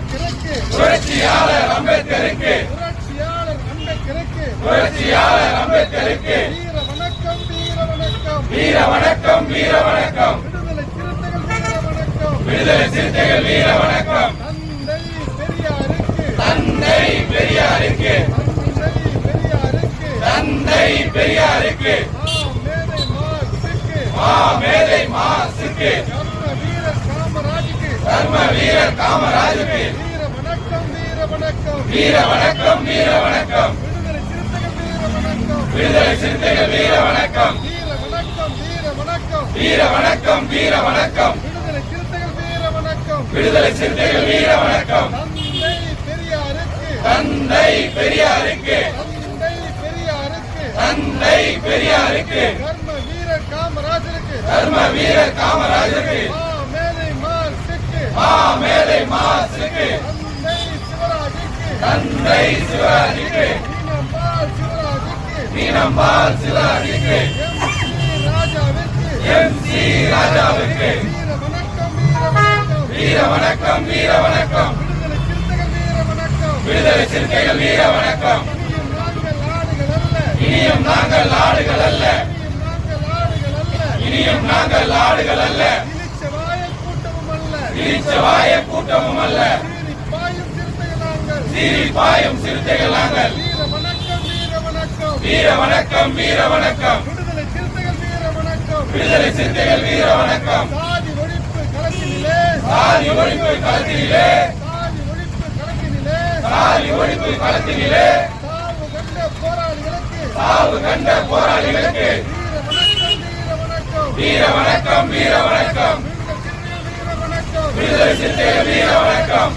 அம்பேத்கருக்கு. புரட்சியாளர் அம்பேத்கருக்கு. புரட்சியாளர் அம்பேத்கருக்கு. வீர வணக்கம் வீர வணக்கம். வீர வணக்கம் வீர வணக்கம். விடுதலை சிறுத்தைகள் வீர வணக்கம். விடுதலை சிறுத்தைகள் வீர வணக்கம். தந்தை பெரியாருக்கு. தந்தை பெரியாருக்கு. தந்தை பெரியாருக்கு. மேதை மாசுக்கு. மா மேதை மாசுக்கு கர்ம வீரர் காமராஜுக்கு தர்ம வீரர் காமராஜுக்கு வீர வணக்கம் வீர வணக்கம் வீர வணக்கம் வீர வணக்கம் விடுதலை சிறுத்தைகள் வீர வணக்கம் வீர வணக்கம் வீர வணக்கம் வீர வணக்கம் வீர வணக்கம் வீர வணக்கம் விடுதலை சிறுத்தைகள் வீர வணக்கம் விடுதலை சிறுத்தைகள் வீர வணக்கம் தந்தை பெரியாருக்கு தந்தை பெரியாருக்கு தந்தை பெரியாருக்கு தந்தை பெரியாருக்கு தர்ம வீரர் காமராஜருக்கு தர்ம வீரர் காமராஜருக்கு. மா மேதை மாசுக்கு தந்தை சிவராஜுக்கு தந்தை சிவராஜுக்கு மீனம்பாள் சிவராஜுக்கு மீனம்பால் சிவராஜுக்கு எம் சி ராஜாவுக்கு வீர வணக்கம் வீர வணக்கம் விடுதலை சிறுத்தைகள் வீர வணக்கம் விடுதலை சிறுத்தைகள் வீர வணக்கம் இனியும் நாங்கள் ஆடுகள் அல்ல. இனியும் நாங்கள் ஆடுகள் அல்ல இனியும் நாங்கள் ஆடுகள் அல்ல இனியும் நாங்கள் ஆடுகள் அல்ல இழிச்சவாய கூட்டமும் அல்ல கூட்டமும் அல்ல. சீறி பாயும் சிறுத்தைகள் நாங்கள். வீர வணக்கம் வீர வணக்கம். விடுதலை சிறுத்தைகள் வீர வணக்கம். சாதி ஒழிப்பு களத்தினிலே. சாதி ஒழிப்பு களத்திலே சாதி ஒழிப்பு களத்தினிலே. களத்திலே சாவு கண்ட போராளிகளுக்கு. வீர வணக்கம் வீர வணக்கம் வீர வணக்கம் வீர வணக்கம் விடுதலை சிறுத்தைகள் வீர வணக்கம் விடுதலை சிறுத்தைகள் வீர வணக்கம்